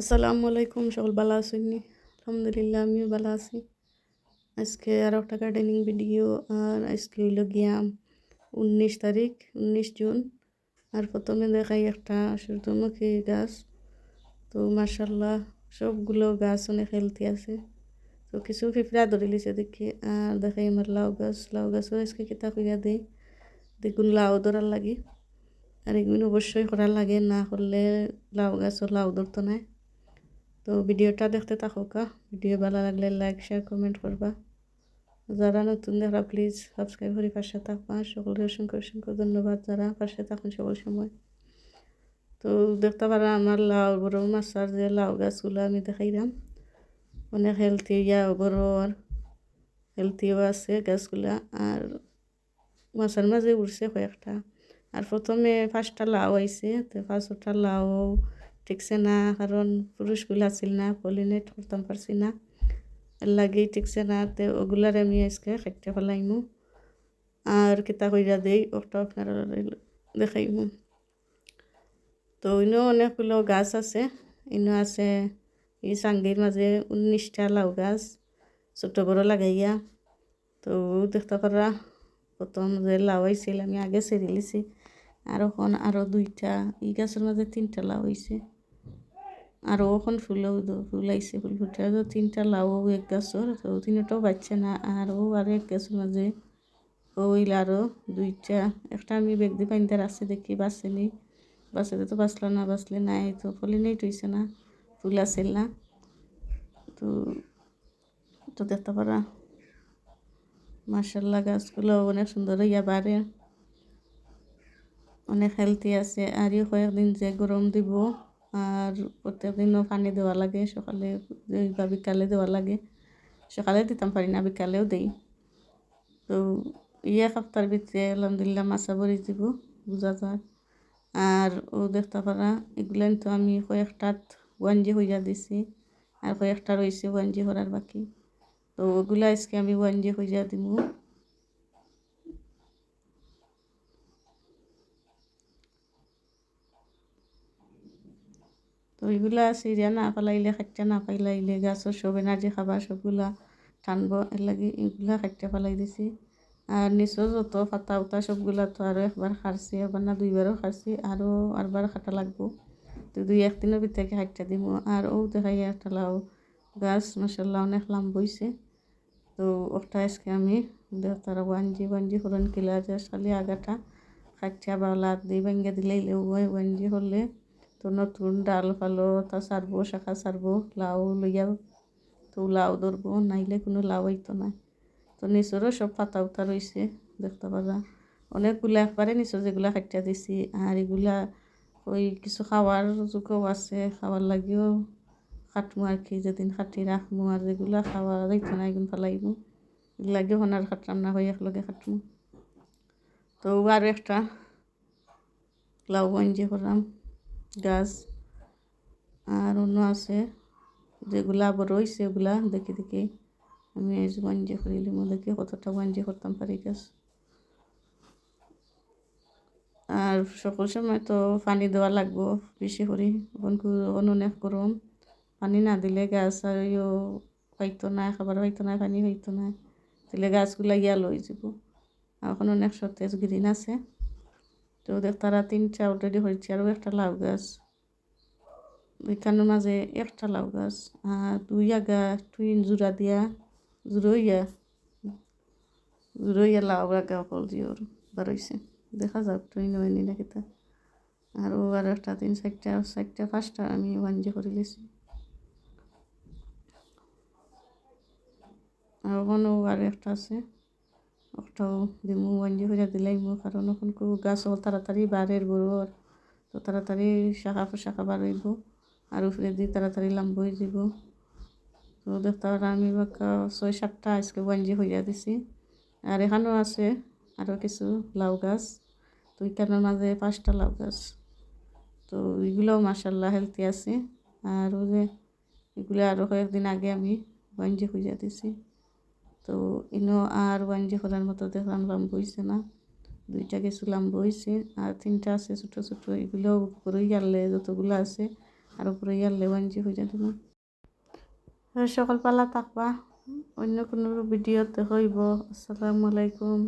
আসসালামু আলাইকুম, সকল ভালো আছেননি আলহামদুলিল্লাহ, আমিও ভালো আছি। আজকে আর একটা গার্ডেনিং ভিডিও আর আজকে হইল গিয়া উনিশ তারিখ, উনিশ জুন। আর প্রথমে দেখাই একটা সূর্যমুখী গাছ। তো মার্শাল্লাহ সবগুলো গাছ অনেক হেলথি আছে। তো কিছু ফিফড়া ধরে লিছে দেখি, আর দেখাই আমার লাউ গাছ। লাউ গাছও আজকে কিতা কইরা দিই, দেখুন লাউ ধরার লাগে। আর এগুলো অবশ্যই করার লাগে, না করলে লাউ গাছও লাউ ধরতো না। তো ভিডিওটা দেখতে থাকুকা ভিডিও ভালো লাগলে লাইক শেয়ার কমেন্ট করবা। যারা নতুন দেখা প্লিজ সাবস্ক্রাইব করে পাশে থাকবা। সকলকে অসংখ্য অসংখ্য ধন্যবাদ যারা পাশে থাকুন সকল সময়। তো দেখতে পারা আমার লাউ, বড় মাছার যে লাউ গাছগুলো আমি দেখাইলাম। অনেক হেলথি ইয়া বড় হেলথিও আছে গাছগুলা। আর মাছের মাঝে উঠছে কয়েকটা। আর প্রথমে পাঁচটা লাউ আইছে, তো পাঁচটা লাউ ঠিকছে না, কারণ পুরুষগুলো আছিল না, পলিনেট করতাম পারছি না। লাগেই ঠিকছে না, তো ওগুলার আমি আজকে খাইতে ফেলাইমু আর কিতা কইরা দেই, ওটা আপনারা দেখাইমু। তো ইনো অনেকগুলো গাছ আছে। ইনো আছে এই সাঙ্গির মাঝে উনিশটা লাউ গাছ, ছোটো বড় লাগাইয়া। তো দেখতে পারা, প্রথম যে লাউ আইছিল, আমি আগে ছেড়ে লিছি। আর ওখান আরও দুইটা, এই গাছের মাঝে তিনটা লাউ হয়েছে আর ওখান ফুলও ফুল আইছে ফুল ফুটে তো তিনটা লাউ এক গাছর তো তিনটাও বাচ্চা না আর ও আর এক গাছের মাঝে ওইল আরও দুইটা। একটা আমি বেগ দিয়ে পাইতে আছে দেখি বাঁচেনি বাঁচলে তো বাঁচলো না বাঁচলে নাই তো ফলি নেই টইছে না, ফুল আসেল না। তো তো দেখতে পারা মার্শাল্লাহ গাছগুলো অনেক সুন্দর ইয়া বাড়ে অনেক হেলদি আছে। আর কয়েকদিন যে গরম দিব। আর প্রত্যেক দিনও পানি দেওয়া লাগে, সকালে বা বিকালে দেওয়া লাগে। সকালে দিতাম পারি না, বিকালেও দেই। তো ইয়ে সপ্তাহের ভিতরে আলহামদুলিল্লাহ মাছা ভরি দিব, বোঝা যায়। আর ও দেখতে পারা এগুলেন তো আমি কয়েকটাত ওয়ানজি হইয়া দিছি, আর কয়েকটা রয়েছে ওয়ানজি করার বাকি। তো ওগুলা আজকে আমি ওয়ানজি হইয়া দিব তো এগুলা সিরিয়া না পালাইলে খাইতে না পাইলাইলে গাছর সব এনার্জি খাবার সবগুলা টানবো এর লাগে এগুলা খাইতে পালাই দিছি। আর নিচেও যত পাতা উতা সবগুলা তো আরও একবার খারছি একবার না দুইবারও খারছি আরও আরবার খাটা লাগবো। তো দুই একদিনের ভিতরে খাইতে দিব আর ও দেখাই একটা লাউ গাছ মশাল্লা অনেক লাম বইছে। তো ওটা আজকে আমি তারা ওয়ানজি ওয়ানজি হরণ কিলা যে খালি আগাটা খাইতে বা লাদ দিয়ে ভেঙে দিলেই ওয়ানজি হলে তো নতুন ডাল ফালো তা সারবো, শাখা সারবো, লাউ লইয়া তো লাউ ধরবো, নাইলে কোনো লাউ হইতো না। তো নিচরও সব পাতা উতা রয়েছে দেখতে পারা অনেকগুলা একবারে নিচর যেগুলা খাটিয়া দিছি, আর এগুলা ওই কিছু খাওয়ার যোগও আছে, খাওয়ার লাগিও কাটমু আর কি, যেদিন খাটি রাখমু আর যেগুলা খাওয়া যাইতো না, এগুন ফালাইমু। এগুলাগিও হনার খাটলাম না হয়ে একলগে খাটমু তো আর একটা লাউ গঞ্জি করলাম। গাছ। আর অন্য আছে, যেগুলা আবার রয়েছে ওগুলা দেখি দেখি। আমি এই গঞ্জি করিলাম দেখি কতটা গঞ্জি করতাম পারি গাছ। আর সকল সময় তো পানি দেওয়া লাগবো, বেশি করে। এখন অনেক গরম। পানি না দিলে গাছ আর হইতো না, খাবার হইতো না, পানি হইতো না। দিলে গাছগুলা ইয়া লই যাব। এখন অনেক সতেজ গ্রিন আছে। তো তারা তিনটা অলরেডি হয়েছে। আরও একটা লাউ গাছ। ওইখানের মাঝে একটা লাউ গাছ। আর দুই আগা টুইন জোড়া দিয়া জুড়ইয়া জুড়ইয়া লাউ আগা ফল জিওর বারইছে দেখা যাক টুইন হয়নি না কেতা আর ও আর একটা তিন চারটা চারটা, পাঁচটা আমি ওয়ানজি করে লিছি। আর ওখানেও আর একটা আছে। ওটাও দিমু ওয়ানজি করে দিলাইমু কারণ এখন ওখান গাছ হল, তাড়াতাড়ি বাড়ের বড় তো তাড়াতাড়ি শাখা শাখা বাড়াইব আর উপরে দিয়ে তাড়াতাড়ি লাম্ব হয়ে যাব। তো দেখতে আমি ছয় সাতটা আজকে ওয়ানজি হইয়া দিছি। আর এখানেও আছে আরও কিছু লাউ গাছ। তো এখানের মাঝে পাঁচটা লাউ গাছ। তো এগুলোও মাসাল্লাহ হেলদি আছে। আর যে এগুলো আরও কয়েকদিন আগে আমি ওয়ানজি হইয়া দিছি। তো ইনো আর ওয়ানজি করার মতো দেখলাম লাম্ব হয়েছে না। দুইটা কিছু লাম্ব আর তিনটা আছে, ছোটো ছোটো। এগুলো উপরে ইয়ারলে যতগুলো আছে, আর উপরে ইয়ার লেবাঞ্জি হয়ে যাবে না। সকল পালা থাকবা অন্য কোনো ভিডিওতে হইব। আসসালামু আলাইকুম।